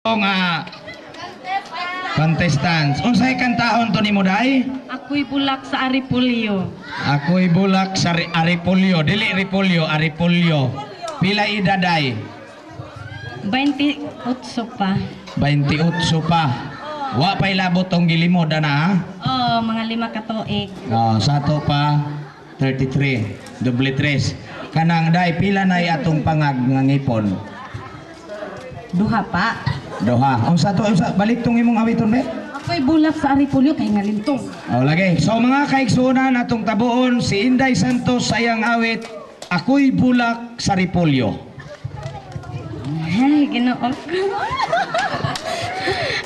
nga contestants. Unsay kantahon to nimo day? Ako'y bulak sa Aripulyo. Ako'y bulak sa ri- Aripulyo, dili Ripulyo, Aripulyo. Pila idaday? 28 pa. 28 pa. Wa pay labot tong gilimod ana ha? Oh, mga lima ka tuig. Oh, sato pa 33, doble 3. Kanang day pila nay atong pangag nga ngipon? Duha pa. Doha. Unsa to unsa balik tong imong awiton be? Ako'y bulak sa Aripulyo kay nga lintong. Oh, lagi. So mga kaigsunan atong tabuon si Inday Santos sayang awit Ako'y bulak sa Ripolyo. Ay, ginoon ko.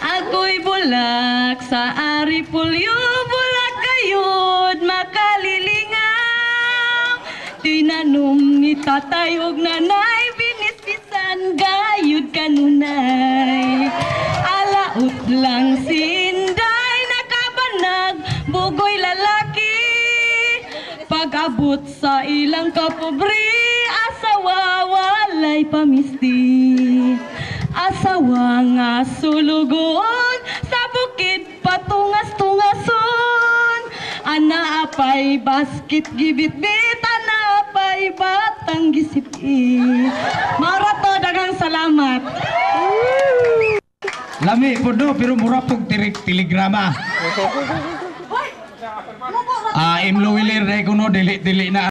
Ako'y bulak sa Aripulyo, bulak kayod makalilingaw. Tinanom ni tatay ug nanay, binisbisan gayud lang si Inday, nakabanag, bugoy lalaki. Pag-abot sa ilang kapobre, asawa walay pamisti. Asawa nga sulugon, sa bukid patungas-tungason. Ana apay basket gibit-bit, ana apay batang gisipit. Lami po do, pero mura tirik telegrama. Ah, imlo wilir na kuno dili dili na